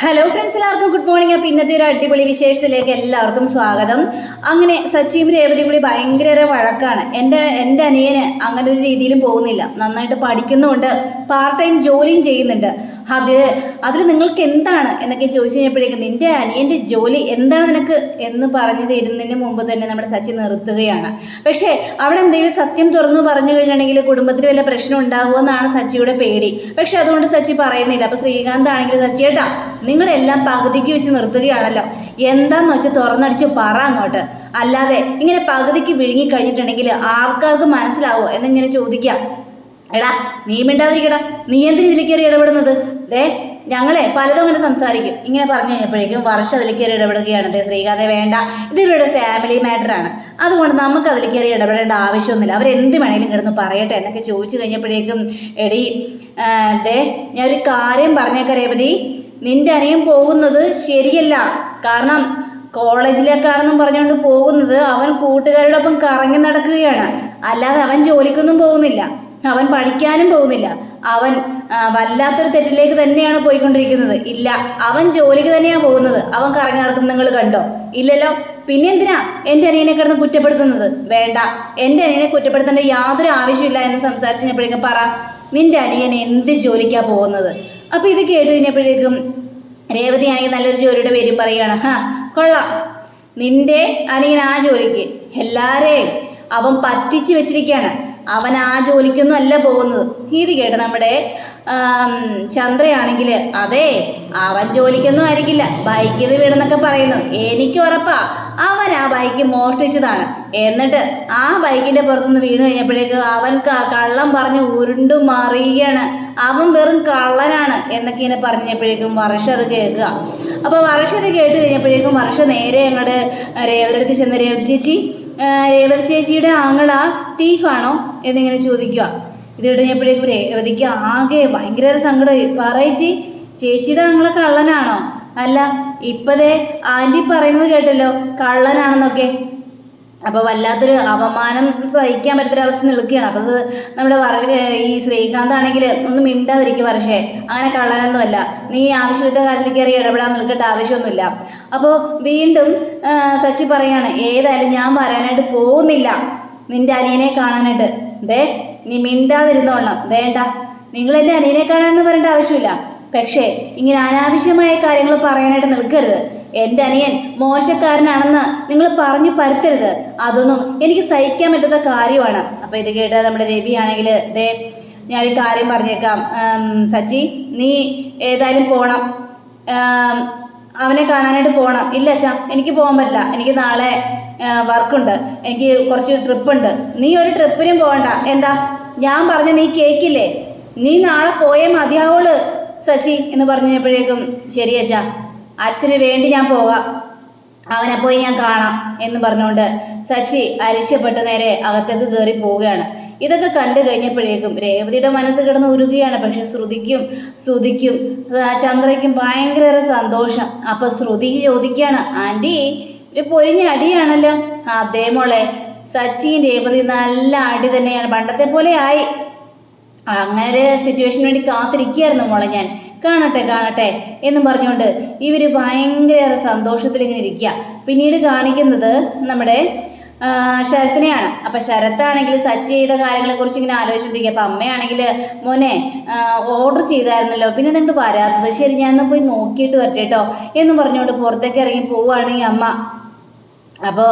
Hello friends എല്ലാവർക്കും good morning അപ്പം ഇന്നത്തെ ഒരു അടിപൊളി വിശേഷത്തിലേക്ക് എല്ലാവർക്കും സ്വാഗതം. അങ്ങനെ സച്ചിയും രേവതി കൂടി ഭയങ്കര വഴക്കാണ്. എന്റെ എന്റെ അനിയന് അങ്ങനെ ഒരു രീതിയിലും പോകുന്നില്ല. നന്നായിട്ട് പഠിക്കുന്നുണ്ട് പാർട്ട് ടൈം ജോലിയും ചെയ്യുന്നുണ്ട്. അത് അതിൽ നിങ്ങൾക്ക് എന്താണ് എന്നൊക്കെ ചോദിച്ചു കഴിഞ്ഞപ്പോഴേക്കും നിന്റെ അനിയന്റെ ജോലി എന്താണ് നിനക്ക് എന്ന് പറഞ്ഞു തരുന്നതിന് മുമ്പ് തന്നെ നമ്മുടെ സച്ചി നിർത്തുകയാണ്. പക്ഷേ അവിടെ എന്തെങ്കിലും സത്യം തുറന്നു പറഞ്ഞു കഴിഞ്ഞിട്ടുണ്ടെങ്കിൽ കുടുംബത്തിൽ വല്ല പ്രശ്നം ഉണ്ടാകുമെന്നാണ് സച്ചിയുടെ പേടി. പക്ഷേ അതുകൊണ്ട് സച്ചി പറയുന്നില്ല. അപ്പോൾ ശ്രീകാന്ത് ആണെങ്കിൽ സച്ചി ഏട്ടാ നിങ്ങളെല്ലാം പകുതിക്ക് വെച്ച് നിർത്തുകയാണല്ലോ. എന്താന്ന് വെച്ചാൽ തുറന്നടിച്ച് പറ അങ്ങോട്ട്. അല്ലാതെ ഇങ്ങനെ പകുതിക്ക് വിഴുങ്ങി കഴിഞ്ഞിട്ടുണ്ടെങ്കിൽ ആർക്കാർക്ക് മനസ്സിലാവോ എന്നിങ്ങനെ ചോദിക്കാം. എടാ നീ മിണ്ടാതിരിക്കടാ. നീ എന്തിന് ഇതിൽ കയറി ഇടപെടുന്നത്? ദേ ഞങ്ങളെ പലതും അങ്ങനെ സംസാരിക്കും. ഇങ്ങനെ പറഞ്ഞു കഴിഞ്ഞപ്പോഴേക്കും വർഷം അതിൽ കയറി ഇടപെടുകയാണ്. ദേ ശ്രീകാന്തെ വേണ്ട. ഇത് ഇവരുടെ ഫാമിലി മാറ്ററാണ് അതുകൊണ്ട് നമുക്ക് അതിൽ കയറി ഇടപെടേണ്ട ആവശ്യമൊന്നുമില്ല. അവരെന്ത് വേണേലും കിടന്ന് പറയട്ടെ എന്നൊക്കെ ചോദിച്ചു കഴിഞ്ഞപ്പോഴേക്കും എടി ദേ ഞാൻ ഒരു കാര്യം പറഞ്ഞേക്കാം രേവതി. നിന്റെ അനിയൻ പോകുന്നത് ശരിയല്ല. കാരണം കോളേജിലേക്കാണെന്നും പറഞ്ഞുകൊണ്ട് പോകുന്നത് അവൻ കൂട്ടുകാരോടൊപ്പം കറങ്ങി നടക്കുകയാണ്. അല്ലാതെ അവൻ ജോലിക്കൊന്നും പോകുന്നില്ല. അവൻ പഠിക്കാനും പോകുന്നില്ല. അവൻ വല്ലാത്തൊരു തെറ്റിലേക്ക് തന്നെയാണ് പോയിക്കൊണ്ടിരിക്കുന്നത്. ഇല്ല അവൻ ജോലിക്ക് തന്നെയാണ് പോകുന്നത്. അവൻ കറങ്ങി നടക്കുന്നത് നിങ്ങൾ കണ്ടോ? ഇല്ലല്ലോ. പിന്നെ എന്തിനാ എന്റെ അനിയനെ കിടന്ന് കുറ്റപ്പെടുത്തുന്നത്? വേണ്ട. എന്റെ അനിയനെ കുറ്റപ്പെടുത്തേണ്ട യാതൊരു ആവശ്യമില്ല എന്ന് സംസാരിച്ച് പറ. നിന്റെ അനിയൻ എന്ത് ജോലിക്കാ പോകുന്നത്? അപ്പോൾ ഇത് കേട്ട് കഴിഞ്ഞപ്പോഴേക്കും രേവതി ആണെങ്കിൽ നല്ലൊരു ജോലിയുടെ പേര് പറയുകയാണ് ഹാ കൊള്ളാം. നിന്റെ അനിയൻ ആ ജോലിക്ക്. എല്ലാരെയും അവൻ പറ്റിച്ചു വെച്ചിരിക്കുകയാണ്. അവൻ ആ ജോലിക്കൊന്നും അല്ല പോകുന്നത്. ഇത് കേട്ട് നമ്മുടെ ചന്ദ്രയാണെങ്കിൽ അതെ അവൻ ജോലിക്കൊന്നും ആയിരിക്കില്ല ബൈക്കിൽ വീടെന്നൊക്കെ പറയുന്നു. എനിക്ക് ഉറപ്പാ അവൻ ആ ബൈക്ക് മോഷ്ടിച്ചതാണ്. എന്നിട്ട് ആ ബൈക്കിന്റെ പുറത്തുനിന്ന് വീണ് കഴിഞ്ഞപ്പോഴേക്ക് അവൻ കള്ളം പറഞ്ഞ് ഉരുണ്ടു മറിയുകയാണ്. അവൻ വെറും കള്ളനാണ് എന്നൊക്കെ ഇങ്ങനെ പറഞ്ഞപ്പോഴേക്കും വർഷ അത് കേൾക്കുക. അപ്പോൾ വർഷ അത് കേട്ട് കഴിഞ്ഞപ്പോഴേക്കും വർഷ നേരെ അങ്ങോട്ട് രേവരടുത്ത് ചെന്ന് രേവതി ചേച്ചി രേവതി ചേച്ചിയുടെ ആങ്ങള തീഫാണോ എന്നിങ്ങനെ ചോദിക്കുക. ഇത് കഴിഞ്ഞപ്പോഴേക്കും രേവതിക്ക് ആകെ ഭയങ്കര സങ്കടമായി പറയിച്ചി ചേച്ചിയുടെ ഞങ്ങളെ കള്ളനാണോ? അല്ല ഇപ്പതേ ആന്റി പറയുന്നത് കേട്ടല്ലോ കള്ളനാണെന്നൊക്കെ. അപ്പോൾ വല്ലാത്തൊരു അപമാനം സഹിക്കാൻ പറ്റാത്തൊരു അവസ്ഥ നിൽക്കുകയാണ്. അപ്പോൾ നമ്മുടെ വർ ഈ ശ്രീകാന്ത് ആണെങ്കിൽ ഒന്നും മിണ്ടാതിരിക്കും വർഷേ. അങ്ങനെ കള്ളനൊന്നുമല്ല. നീ ആവശ്യമില്ലാത്ത കാര്യത്തിൽ കയറി ഇടപെടാൻ നിൽക്കേണ്ട ആവശ്യമൊന്നുമില്ല. അപ്പോൾ വീണ്ടും സച്ചി പറയാണ് ഏതായാലും ഞാൻ വരാനായിട്ട് പോകുന്നില്ല. നിന്റെ അനിയനെ കാണാനായിട്ട്. ദേ നീ മിണ്ടാതിരുന്നോളണം വേണ്ട. നിങ്ങൾ എന്റെ അനിയനെ കാണാമെന്ന് പറയേണ്ട ആവശ്യമില്ല. പക്ഷേ ഇങ്ങനെ അനാവശ്യമായ കാര്യങ്ങൾ പറയാനായിട്ട് നിൽക്കരുത്. എന്റെ അനിയൻ മോശക്കാരനാണെന്ന് നിങ്ങൾ പറഞ്ഞു പരത്തരുത്. അതൊന്നും എനിക്ക് സഹിക്കാൻ പറ്റുന്ന കാര്യമാണ്. അപ്പോൾ ഇത് കേട്ട നമ്മുടെ രവി ആണെങ്കിൽ ദേ ഒരു കാര്യം പറഞ്ഞേക്കാം. സച്ചി നീ ഏതായാലും ആം, അവനെ കാണാനായിട്ട് പോകണം ഇല്ല അച്ഛാ എനിക്ക് പോകാൻ പറ്റില്ല. എനിക്ക് നാളെ വർക്കുണ്ട്. എനിക്ക് കുറച്ച് ട്രിപ്പുണ്ട്. നീ ഒരു ട്രിപ്പിനും പോകണ്ട എന്താ? ഞാൻ പറഞ്ഞ നീ കേക്കില്ലേ? നീ നാളെ പോയേ മതിയാവുള്ളൂ സച്ചി എന്ന് പറഞ്ഞപ്പോഴേക്കും ശരി അച്ഛാ അച്ഛന് വേണ്ടി ഞാൻ പോകാം. അവനെ പോയി ഞാൻ കാണാം എന്ന് പറഞ്ഞുകൊണ്ട് സച്ചി അരിശപ്പെട്ട് നേരെ അകത്തേക്ക് കയറി പോവുകയാണ്. ഇതൊക്കെ കണ്ടു കഴിഞ്ഞപ്പോഴേക്കും രേവതിയുടെ മനസ്സ് കിടന്ന് ഉരുകയാണ് പക്ഷെ ശ്രുതിക്കും ശ്രുതിക്കും ചന്ദ്രയ്ക്കും ഭയങ്കര സന്തോഷം. അപ്പൊ ശ്രുതി ചോദിക്കുകയാണ് ആന്റി ഒരു പൊരിഞ്ഞ അടിയാണല്ലോ? അതേ മോളെ. സച്ചിയും രേവതി നല്ല അടി തന്നെയാണ്. പണ്ടത്തെ പോലെ ആയി. അങ്ങനെ ഒരു സിറ്റുവേഷന് വേണ്ടി കാത്തിരിക്കുകയായിരുന്നു മോളെ ഞാൻ. കാണട്ടെ കാണട്ടെ എന്നും പറഞ്ഞുകൊണ്ട് ഇവർ ഭയങ്കര സന്തോഷത്തിൽ ഇങ്ങനെ ഇരിക്കുക. പിന്നീട് കാണിക്കുന്നത് നമ്മുടെ ശരത്തിനെയാണ്. അപ്പം ശരത്താണെങ്കിൽ സച്ചിയുടെ കാര്യങ്ങളെക്കുറിച്ച് ഇങ്ങനെ ആലോചിച്ചുകൊണ്ടിരിക്കുക. അപ്പം അമ്മയാണെങ്കിൽ മോനെ ഓർഡർ ചെയ്തായിരുന്നല്ലോ. പിന്നെ നിങ്ങൾ വരാത്തത്? ശരി ഞാൻ പോയി നോക്കിയിട്ട് വരട്ടെ കേട്ടോ എന്ന് പറഞ്ഞുകൊണ്ട് പുറത്തേക്ക് ഇറങ്ങി പോവുകയാണ് ഈ അമ്മ. അപ്പോൾ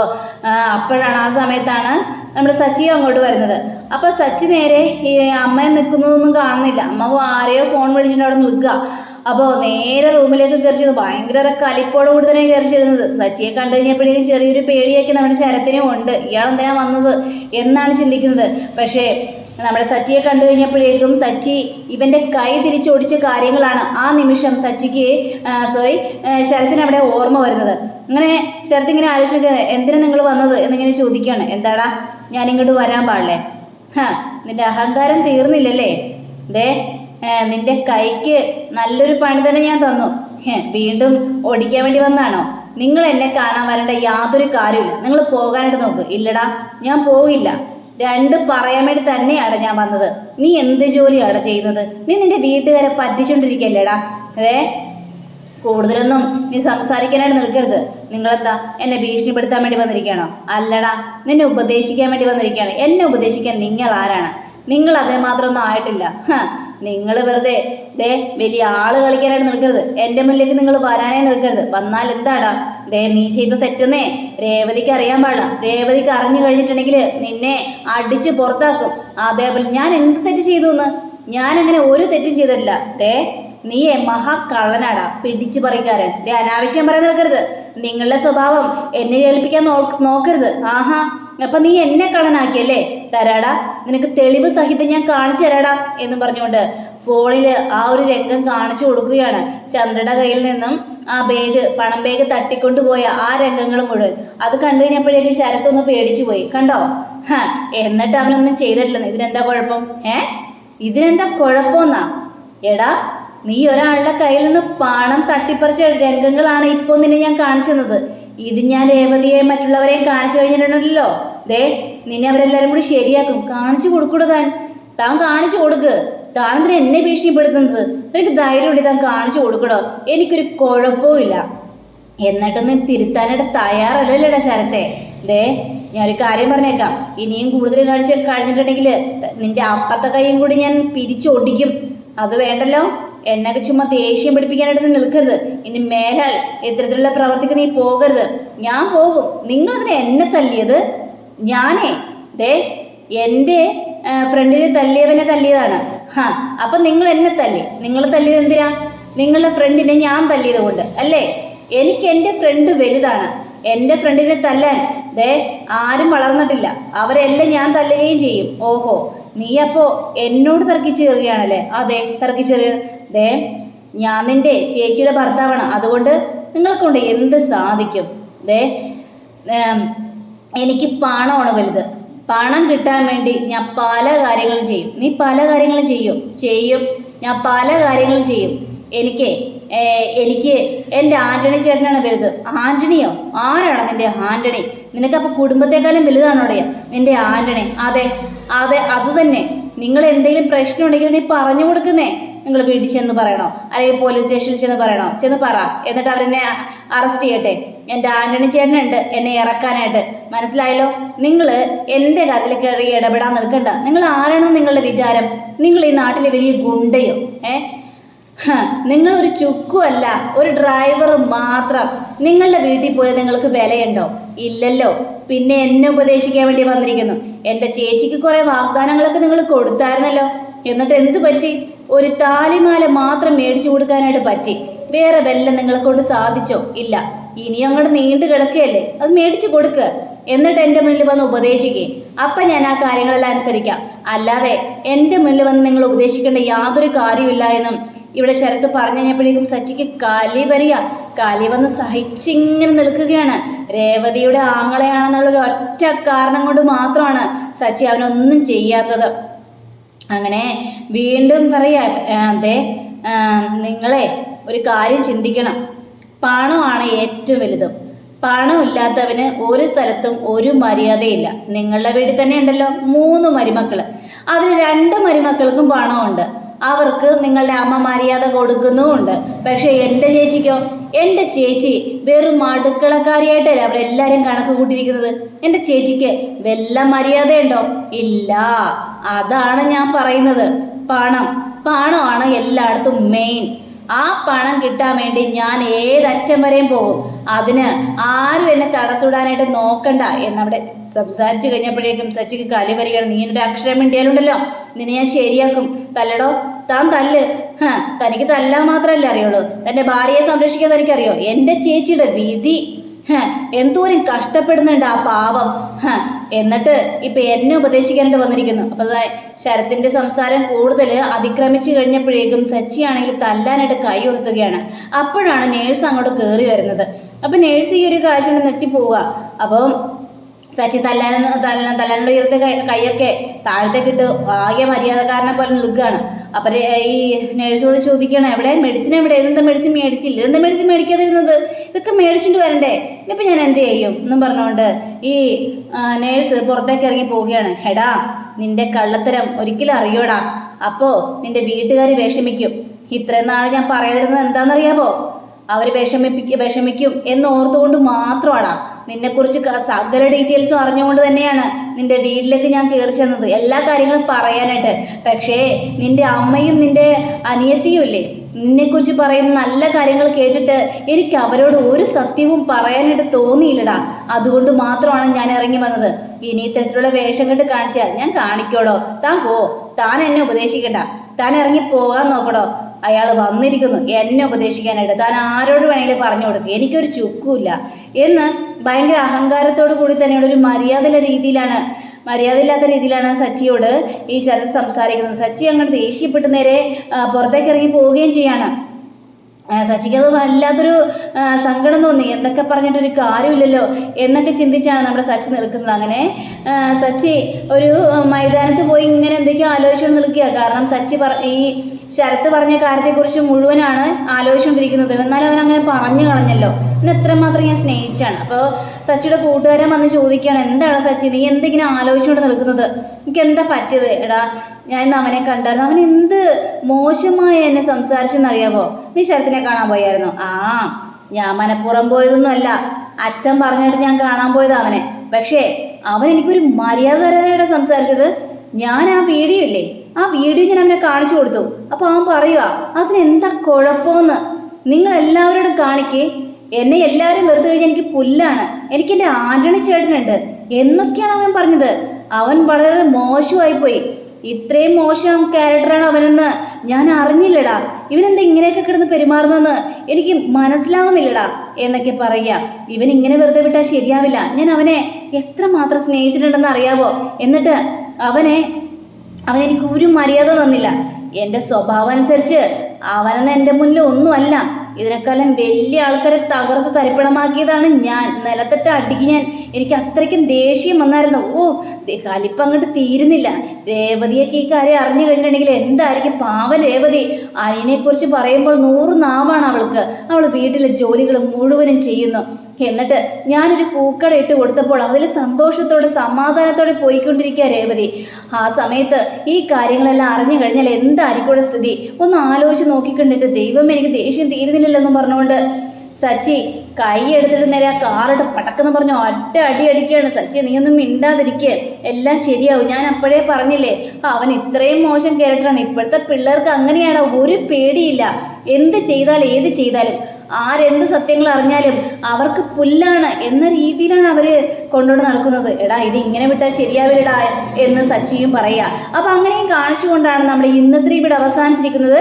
അപ്പോഴാണ് ആ സമയത്താണ് നമ്മുടെ സച്ചി അങ്ങോട്ട് വരുന്നത്. അപ്പോൾ സച്ചി നേരെ ഈ അമ്മയെ നിൽക്കുന്നതൊന്നും കാണുന്നില്ല. അമ്മ ആരെയോ ഫോൺ വിളിച്ചിട്ട് അവിടെ നിൽക്കുക. അപ്പോൾ നേരെ റൂമിലേക്ക് കയറി ചെന്നു ഭയങ്കര കലിപ്പോടെ കൂടി തന്നെ കയറി ചെല്ലുന്നത്. സച്ചിയെ കണ്ടു കഴിഞ്ഞപ്പോഴേക്കും ചെറിയൊരു പേടിയൊക്കെ നമ്മുടെ ശരത്തിനും ഉണ്ട്. ഇയാൾ എന്താ വന്നത്? എന്നാണ് ചിന്തിക്കുന്നത്. പക്ഷേ നമ്മുടെ സച്ചിയെ കണ്ടു കഴിഞ്ഞപ്പോഴേക്കും സച്ചി ഇവന്റെ കൈ തിരിച്ചോടിച്ച കാര്യങ്ങളാണ് ആ നിമിഷം സച്ചിക്ക് സോറി ശരത്തിന് അവിടെ ഓർമ്മ വരുന്നത്. അങ്ങനെ ശരത്ത് ഇങ്ങനെ ആലോചിക്കുന്നത് എന്തിനാ നിങ്ങൾ വന്നത്? എന്നിങ്ങനെ ചോദിക്കുകയാണ്. എന്താടാ ഞാൻ ഇങ്ങോട്ട് വരാൻ പാടില്ലേ? ഹാ നിന്റെ അഹങ്കാരം തീർന്നില്ലല്ലേ? ദേ നിന്റെ കൈക്ക് നല്ലൊരു പണി തന്നെ ഞാൻ തന്നു. വീണ്ടും ഓടിക്കാൻ വേണ്ടി വന്നാണോ നിങ്ങൾ എന്നെ കാണാൻ വരേണ്ട യാതൊരു കാര്യമില്ല നിങ്ങൾ പോകാനായിട്ട് നോക്ക്. ഇല്ലടാ ഞാൻ പോകില്ല രണ്ട് പറയാൻ വേണ്ടി തന്നെയാണ് ഞാൻ വന്നത്. നീ എന്ത് ജോലിയാണ് ചെയ്യുന്നത്? നീ നിന്റെ വീട്ടുകാരെ പറ്റിച്ചോണ്ടിരിക്കല്ലേടാ? അതേ കൂടുതലൊന്നും നീ സംസാരിക്കാനായിട്ട് നിൽക്കരുത്. നിങ്ങളെന്താ എന്നെ ഭീഷണിപ്പെടുത്താൻ വേണ്ടി വന്നിരിക്കുകയാണോ? അല്ലടാ നിന്നെ ഉപദേശിക്കാൻ വേണ്ടി വന്നിരിക്കുകയാണ്. എന്നെ ഉപദേശിക്കാൻ നിങ്ങൾ ആരാണ്? നിങ്ങൾ അതിന് ആയിട്ടില്ല. നിങ്ങൾ വെറുതെ ദേ വലിയ ആൾ കളിക്കാനായിട്ട് നിൽക്കരുത്. എന്റെ മുന്നിലേക്ക് നിങ്ങൾ വരാനേ നിൽക്കരുത്. വന്നാൽ എന്താടാ? ദേ നീ ചെയ്ത തെറ്റുന്നേ. രേവതിക്ക് അറിയാൻ പാടാ. രേവതിക്ക് അറിഞ്ഞു കഴിഞ്ഞിട്ടുണ്ടെങ്കിൽ നിന്നെ അടിച്ച് പുറത്താക്കും. അതേപോലെ ഞാൻ എന്ത് തെറ്റ് ചെയ്തു എന്ന് ഞാൻ അങ്ങനെ ഒരു തെറ്റ് ചെയ്തിട്ടില്ല. ദേ നീയെ മഹാകള്ളനാടാ പിടിച്ചു പറിക്കാരൻ. അനാവശ്യം പറയാൻ നിൽക്കരുത്. നിങ്ങളുടെ സ്വഭാവം എന്നെ ഏൽപ്പിക്കാൻ നോക്കരുത്. ആഹാ അപ്പൊ നീ എന്നെ കള്ളനാക്കിയല്ലേ? തരാടാ നിനക്ക് തെളിവ് സഹിതം ഞാൻ കാണിച്ചു തരാടാ എന്ന് പറഞ്ഞുകൊണ്ട് ഫോണിൽ ആ ഒരു രംഗം കാണിച്ചു കൊടുക്കുകയാണ് ചന്ദ്രയുടെ കയ്യിൽ നിന്നും ആ ബേഗ് പണം ബാഗ് തട്ടിക്കൊണ്ടുപോയ ആ രംഗങ്ങൾ മുഴുവൻ. അത് കണ്ടു കഴിഞ്ഞപ്പോഴേക്ക് ശരത്ത് ഒന്ന് പേടിച്ചു പോയി. കണ്ടോ? ഹ എന്നിട്ട് അവനൊന്നും ചെയ്തിട്ടില്ലെന്ന്. ഇതിനെന്താ കുഴപ്പം? ഏ? ഇതിനെന്താ കുഴപ്പമെന്നാ? എടാ നീ ഒരാളുടെ കയ്യിൽ നിന്ന് പണം തട്ടിപ്പറിച്ച രംഗങ്ങളാണ് ഇപ്പോൾ നിന്നെ ഞാൻ കാണിച്ചു തന്നത്. ഇത് ഞാൻ രേവതിയെ മറ്റുള്ളവരെയും കാണിച്ചു കഴിഞ്ഞിട്ടുണ്ടല്ലോ. ദേ നിന്നെ അവരെല്ലാവരും കൂടി ശരിയാക്കും. കാണിച്ചു കൊടുക്കൂട താൻ. താൻ കാണിച്ചു കൊടുക്ക്. താൻ എന്തിനാ എന്നെ ഭീഷണിപ്പെടുത്തുന്നത്? നിനക്ക് ധൈര്യമുണ്ട് താൻ കാണിച്ചു കൊടുക്കടോ എനിക്കൊരു കുഴപ്പവും ഇല്ല. എന്നിട്ട് നീ തിരുത്താനായിട്ട് തയ്യാറല്ലല്ലോടാ ശരത്തെ. ദേ ഒരു കാര്യം പറഞ്ഞേക്കാം. ഇനിയും കൂടുതൽ കാണിച്ച് കഴിഞ്ഞിട്ടുണ്ടെങ്കിൽ നിന്റെ അപ്പത്തെ കൈയും കൂടി ഞാൻ പിരിച്ചൊടിക്കും. അത് വേണ്ടല്ലോ? എന്നൊക്കെ ചുമ്മാ ദേഷ്യം പിടിപ്പിക്കാനായിട്ട് നിൽക്കരുത്. ഇനി മേലാൽ ഇത്തരത്തിലുള്ള പ്രവർത്തിക്ക് നീ പോകരുത്. ഞാൻ പോകും. നിങ്ങളതിനെ എന്നെ തല്ലിയത്? ഞാനേ ദേ എന്റെ ഫ്രണ്ടിനെ തല്ലിയവനെ തല്ലിയതാണ്. ഹാ അപ്പം നിങ്ങൾ എന്നെ തല്ലി. നിങ്ങൾ തല്ലിയത് എന്തിനാ? നിങ്ങളുടെ ഫ്രണ്ടിനെ ഞാൻ തല്ലിയത് കൊണ്ട് അല്ലേ? എനിക്ക് എന്റെ ഫ്രണ്ട് വലുതാണ്. എന്റെ ഫ്രണ്ടിനെ തല്ലാൻ ദേ ആരും വളർന്നിട്ടില്ല. അവരെല്ലാം ഞാൻ തല്ലുകയും ചെയ്യും. ഓഹോ. നീ അപ്പോൾ എന്നോട് തർക്കിച്ചേറുകയാണല്ലേ? അതെ തർക്കിച്ചേറുക ദേ ഞാൻ നിന്റെ ചേച്ചിയുടെ ഭർത്താവാണ്. അതുകൊണ്ട് നിങ്ങൾക്കൊണ്ട് എന്ത് സാധിക്കും? ദേ എനിക്ക് പണമാണ് വലുത് പണം കിട്ടാൻ വേണ്ടി ഞാൻ പല കാര്യങ്ങളും ചെയ്യും. നീ പല കാര്യങ്ങളും ചെയ്യും. ചെയ്യും. ഞാൻ പല കാര്യങ്ങളും ചെയ്യും. എനിക്ക് എനിക്ക് എന്റെ ആന്റണി ചേട്ടനാണ് വലുത്. ആന്റണിയോ ആരാണ് നിന്റെ ആന്റണി നിനക്കപ്പോൾ കുടുംബത്തെക്കാളും വലുതാണോടെയോ നിന്റെ ആന്റണി അതെ അതെ അത് തന്നെ. നിങ്ങൾ എന്തെങ്കിലും പ്രശ്നം ഉണ്ടെങ്കിൽ നീ പറഞ്ഞു കൊടുക്കുന്നേ. നിങ്ങൾ വീട്ടിൽ ചെന്ന് പറയണോ? അല്ലെങ്കിൽ പോലീസ് സ്റ്റേഷനിൽ ചെന്ന് പറയണോ? ചെന്ന് പറ. എന്നിട്ട് അവരെന്നെ അറസ്റ്റ് ചെയ്യട്ടെ. എന്റെ ആന്റണി ചേട്ടനുണ്ട്. എന്നെ ഇറക്കാനായിട്ട്. മനസ്സിലായല്ലോ? നിങ്ങൾ എന്റെ കാര്യത്തിൽ കയറി ഇടപെടാൻ നിൽക്കണ്ട. നിങ്ങൾ ആരാണോ നിങ്ങളുടെ വിചാരം? നിങ്ങൾ ഈ നാട്ടിലെ വലിയ ഗുണ്ടയോ? ഏ? ഹ, ഒരു ചുക്കുമല്ല ഒരു ഡ്രൈവർ മാത്രം. നിങ്ങളുടെ വീട്ടിൽ പോയാൽ നിങ്ങൾക്ക് വിലയുണ്ടോ? ഇല്ലല്ലോ. പിന്നെ എന്നെ ഉപദേശിക്കാൻ വേണ്ടി വന്നിരിക്കുന്നു. എന്റെ ചേച്ചിക്ക് കുറേ വാഗ്ദാനങ്ങളൊക്കെ നിങ്ങൾ കൊടുത്തായിരുന്നല്ലോ. എന്നിട്ട് എന്തു പറ്റി? ഒരു താലിമാല മാത്രം മേടിച്ചു കൊടുക്കാനായിട്ട് പറ്റി. വേറെ വെല്ലം നിങ്ങളെ കൊണ്ട് സാധിച്ചോ? ഇല്ല. ഇനി അങ്ങോട്ട് നീണ്ടു കിടക്കുകയല്ലേ? അത് മേടിച്ചു കൊടുക്കുക എന്നിട്ട് എന്റെ മുന്നിൽ വന്ന് ഉപദേശിക്കുകയും. അപ്പം ഞാൻ ആ കാര്യങ്ങളെല്ലാം അനുസരിക്കാം. അല്ലാതെ എന്റെ മുന്നിൽ വന്ന് നിങ്ങൾ ഉപദേശിക്കേണ്ട യാതൊരു കാര്യമില്ല എന്നും ഇവിടെ ശരത്ത് പറഞ്ഞു കഴിഞ്ഞപ്പോഴേക്കും സച്ചിക്ക് കലി വരിക. കലി വന്ന് സഹിച്ചിങ്ങനെ നിൽക്കുകയാണ്. രേവതിയുടെ ആങ്ങളെയാണെന്നുള്ളൊരു ഒറ്റ കാരണം കൊണ്ട് മാത്രമാണ് സച്ചി അവനൊന്നും ചെയ്യാത്തത്. അങ്ങനെ വീണ്ടും പറയാ അതെ നിങ്ങളെ ഒരു കാര്യം ചിന്തിക്കണം. പണമാണ് ഏറ്റവും വലുത്. പണമില്ലാത്തവന് ഒരു സ്ഥലത്തും ഒരു മര്യാദയില്ല. നിങ്ങളുടെ വീട്ടിൽ തന്നെ ഉണ്ടല്ലോ മൂന്ന് മരുമക്കൾ അതിൽ രണ്ട് മരുമക്കൾക്കും പണമുണ്ട്. അവർക്ക് നിങ്ങളുടെ അമ്മ മര്യാദ കൊടുക്കുന്നുമുണ്ട്. പക്ഷെ എന്റെ ചേച്ചിക്കോ? എന്റെ ചേച്ചി വെറും അടുക്കളക്കാരിയായിട്ടല്ലേ അവിടെ എല്ലാവരും കണക്ക് കൂട്ടിയിരിക്കുന്നത്? എന്റെ ചേച്ചിക്ക് വല്ല മര്യാദയുണ്ടോ? ഇല്ല. അതാണ് ഞാൻ പറയുന്നത്. പണം. പണമാണ് എല്ലായിടത്തും മെയിൻ ആ പണം കിട്ടാൻ വേണ്ടി ഞാൻ ഏതറ്റം വരെയും പോകും. അതിന് ആരും എന്നെ തടസ്സൂടാനായിട്ട് നോക്കണ്ട. എന്നവിടെ സംസാരിച്ചു കഴിഞ്ഞപ്പോഴേക്കും സച്ചിക്ക് കലി വരികയാണ്. നീ എന്റെ അക്ഷരം മിണ്ടിയാലുണ്ടല്ലോ. നിന്നെ ഞാൻ ശരിയാക്കും. തല്ലടോ. താൻ തല്ല്. തനിക്ക് തല്ലാൻ മാത്രമല്ലേ അറിയുള്ളൂ. തന്റെ ഭാര്യയെ സംരക്ഷിക്കാൻ തനിക്കറിയോ എന്റെ ചേച്ചിയുടെ വിധി. എന്തോരം കഷ്ടപ്പെടുന്നുണ്ട് ആ പാവം. എന്നിട്ട് ഇപ്പൊ എന്നെ ഉപദേശിക്കാനായിട്ട് വന്നിരിക്കുന്നു. അപ്പൊ ദാ ശരത്തിന്റെ സംസാരം കൂടുതൽ അതിക്രമിച്ചു കഴിഞ്ഞപ്പോഴേക്കും സച്ചിയാണെങ്കിൽ തല്ലാനായിട്ട് കൈ ഉയർത്തുകയാണ്. അപ്പോഴാണ് നേഴ്സ് അങ്ങോട്ട് കയറി വരുന്നത്. അപ്പൊ നേഴ്സ് ഈ ഒരു കാശിന് നെട്ടി പോവുക അപ്പം സച്ചി തല്ലാൻ തല്ലാനുള്ള ഉയർത്ത കൈയൊക്കെ താഴത്തേക്ക് ഇട്ട് ആകെ മര്യാദക്കാരനെ പോലെ നിൽക്കുകയാണ്. അപ്പം ഈ നേഴ്സ് പോയി ചോദിക്കണം എവിടെ? മെഡിസിൻ എവിടെ? ഇതെന്താ മെഡിസിൻ മേടിച്ചില്ല? ഇതെന്താ മെഡിസിൻ മേടിക്കാതിരുന്നത്? ഇതൊക്കെ മേടിച്ചിട്ട് വരണ്ടേ? ഇനിയിപ്പോൾ ഞാൻ എന്ത് ചെയ്യും? എന്നും പറഞ്ഞുകൊണ്ട് ഈ നേഴ്സ് പുറത്തേക്ക് ഇറങ്ങി പോവുകയാണ്. എടാ നിന്റെ കള്ളത്തരം ഒരിക്കലും അറിയോടാ. അപ്പോൾ നിന്റെ വീട്ടുകാർ വിഷമിക്കും. ഇത്രയും നാൾ ഞാൻ പറയാതിരുന്നത് എന്താണെന്നറിയാവോ? അവർ വിഷമിപ്പിക്ക വിഷമിക്കും എന്ന് ഓർത്തുകൊണ്ട് മാത്രമാണ് നിന്നെക്കുറിച്ച് സകല ഡീറ്റെയിൽസും അറിഞ്ഞുകൊണ്ട് തന്നെയാണ് നിന്റെ വീട്ടിലേക്ക് ഞാൻ കയറി ചെന്നത്. എല്ലാ കാര്യങ്ങളും പറയാനായിട്ട്. പക്ഷേ നിന്റെ അമ്മയും നിന്റെ അനിയത്തിയും ഇല്ലേ? നിന്നെക്കുറിച്ച് പറയുന്ന നല്ല കാര്യങ്ങൾ കേട്ടിട്ട് എനിക്ക് അവരോട് ഒരു സത്യവും പറയാനായിട്ട് തോന്നിയില്ലടാ. അതുകൊണ്ട് മാത്രമാണ് ഞാൻ ഇറങ്ങി വന്നത്. ഇനി ഇത്തരത്തിലുള്ള വേഷം കെട്ട് കാണിച്ചാൽ ഞാൻ കാണിക്കോടോ? താൻ പോ. താൻ എന്നെ ഉപദേശിക്കണ്ട. താൻ ഇറങ്ങി പോകാൻ നോക്കടോ. അയാൾ വന്നിരിക്കുന്നു. എന്നെ ഉപദേശിക്കാനായിട്ട്. താൻ ആരോട് വേണമെങ്കിലും പറഞ്ഞു കൊടുക്കുക എനിക്കൊരു ചുക്കുമില്ല. എന്ന് ഭയങ്കര അഹങ്കാരത്തോടു കൂടി തന്നെയുള്ള ഒരു മര്യാദയുള്ള രീതിയിലാണ് മര്യാദയില്ലാത്ത രീതിയിലാണ് സച്ചിയോട് ഈ ശരത് സംസാരിക്കുന്നത്. സച്ചി അങ്ങോട്ട് ദേഷ്യപ്പെട്ട് നേരെ പുറത്തേക്ക് ഇറങ്ങി പോവുകയും ചെയ്യാണ്. സച്ചിക്ക് അത് വല്ലാത്തൊരു സങ്കടം തോന്നി. എന്തൊക്കെ പറഞ്ഞിട്ടൊരു കാര്യമില്ലല്ലോ എന്നൊക്കെ ചിന്തിച്ചാണ് നമ്മുടെ സച്ചി നിൽക്കുന്നത് അങ്ങനെ. സച്ചി ഒരു മൈതാനത്ത് പോയി ഇങ്ങനെ എന്തൊക്കെയോ ആലോചിച്ചുകൊണ്ട് നിൽക്കുക കാരണം സച്ചി പറ ഈ ശരത്ത് പറഞ്ഞ കാര്യത്തെക്കുറിച്ച് മുഴുവനാണ് ആലോചിച്ചുകൊണ്ടിരിക്കുന്നത്. എന്നാലും അവൻ അങ്ങനെ പറഞ്ഞു കളഞ്ഞല്ലോ. എന്നെ എത്രമാത്രം ഞാൻ സ്നേഹിച്ചാണ്. അപ്പോൾ സച്ചിയുടെ കൂട്ടുകാരൻ വന്ന് ചോദിക്കുകയാണ് എന്താണ് സച്ചി? നീ എന്തിങ്ങനെ ആലോചിച്ചുകൊണ്ട് നിൽക്കുന്നത്? എനിക്ക് എന്താ പറ്റിയത്? എടാ ഞാൻ ഇന്ന് അവനെ കണ്ടായിരുന്നു. അവൻ എന്ത് മോശമായി എന്നെ സംസാരിച്ചെന്നറിയാമോ നീ ശരത്തിനെ കാണാൻ പോയായിരുന്നു. ആ ഞാൻ മനപ്പുറം പോയതൊന്നുമല്ല. അച്ഛൻ പറഞ്ഞിട്ട് ഞാൻ കാണാൻ പോയത് അവനെ. പക്ഷേ അവൻ എനിക്കൊരു മര്യാദ തരാതെയുടെ സംസാരിച്ചത് ഞാൻ ആ വീഡിയോ ഇല്ലേ? ആ വീഡിയോ ഞാൻ അവനെ കാണിച്ചു കൊടുത്തു. അപ്പോൾ അവൻ പറയുക അതിനെന്താ കുഴപ്പമെന്ന്? നിങ്ങൾ എല്ലാവരോടും കാണിക്കേ. എന്നെ എല്ലാവരും വെറുതെ കഴിഞ്ഞാൽ എനിക്ക് പുല്ലാണ്. എനിക്ക് എന്റെ ആന്റണി ചേട്ടനുണ്ട്. എന്നൊക്കെയാണ് അവൻ പറഞ്ഞത്. അവൻ വളരെ മോശമായി പോയി ഇത്രയും മോശം ക്യാരക്ടറാണ് അവനെന്ന് ഞാൻ അറിഞ്ഞില്ലടാ. ഇവനെന്താ ഇങ്ങനെയൊക്കെ കിടന്ന് പെരുമാറുന്നതെന്ന് എനിക്ക് മനസ്സിലാവുന്നില്ലടാ എന്നൊക്കെ പറയുക. ഇവൻ ഇങ്ങനെ വെറുതെ വിട്ടാൽ ശരിയാവില്ല. ഞാൻ അവനെ എത്ര മാത്രം സ്നേഹിച്ചിട്ടുണ്ടെന്ന് അറിയാവോ? എന്നിട്ട് അവനെ അവൻ എനിക്ക് ഒരു മര്യാദ തന്നില്ല. എന്റെ സ്വഭാവം അനുസരിച്ച് അവനെന്ന് എന്റെ മുന്നിൽ ഒന്നുമല്ല. ഇതിനേക്കാളും വലിയ ആൾക്കാരെ തകർത്ത് തരിപ്പണമാക്കിയതാണ് ഞാൻ. നിലത്തിട്ട് അടിക്ക് ഞാൻ. എനിക്ക് അത്രയ്ക്കും ദേഷ്യം വന്നായിരുന്നു. ഓ കലിപ്പ് അങ്ങോട്ട് തീരുന്നില്ല. രേവതിയൊക്കെ ഈ കാര്യം അറിഞ്ഞു കഴിഞ്ഞിട്ടുണ്ടെങ്കിൽ എന്തായിരിക്കും പാവ രേവതി? അനിയനെക്കുറിച്ച് പറയുമ്പോൾ നൂറ് നാവാണ് അവൾക്ക്. അവൾ വീട്ടിലെ ജോലികൾ മുഴുവനും ചെയ്യുന്നു. എന്നിട്ട് ഞാനൊരു പൂക്കട ഇട്ട് കൊടുത്തപ്പോൾ അതിൽ സന്തോഷത്തോടെ സമാധാനത്തോടെ പോയിക്കൊണ്ടിരിക്കുക രേവതി. ആ സമയത്ത് ഈ കാര്യങ്ങളെല്ലാം അറിഞ്ഞു കഴിഞ്ഞാൽ എന്തായിരിക്കും സ്ഥിതി? ഒന്ന് ആലോചിച്ച് നോക്കിക്കണ്ടിട്ട് ദൈവം എനിക്ക് ദേഷ്യം തീരുന്നില്ലല്ലോ എന്നും പറഞ്ഞുകൊണ്ട് സച്ചി കൈ എടുത്തിട്ട് നേരെ ആ കാറിട്ട് പടക്കെന്ന് പറഞ്ഞു ഒറ്റ അടി അടിക്കുകയാണ്. സച്ചി നീ ഒന്നും മിണ്ടാതിരിക്കുക എല്ലാം ശരിയാവും. ഞാൻ അപ്പോഴേ പറഞ്ഞില്ലേ അവൻ ഇത്രയും മോശം ക്യാരക്ടറാണ് ഇപ്പോഴത്തെ പിള്ളേർക്ക് അങ്ങനെയാണ്? ഒരു പേടിയില്ല. എന്ത് ചെയ്താലും ഏത് ചെയ്താലും ആരെന്ത് സത്യങ്ങൾ അറിഞ്ഞാലും അവർക്ക് പുല്ലാണ് എന്ന രീതിയിലാണ് അവർ കൊണ്ടുകൊണ്ട് നടക്കുന്നത്. എടാ ഇത് ഇങ്ങനെ വിട്ടാൽ ശരിയാവില്ലടാ എന്ന് സച്ചിയും പറയുക അപ്പം അങ്ങനെയും കാണിച്ചുകൊണ്ടാണ് നമ്മുടെ ഇന്നത്തെ ഇവിടെ അവസാനിച്ചിരിക്കുന്നത്.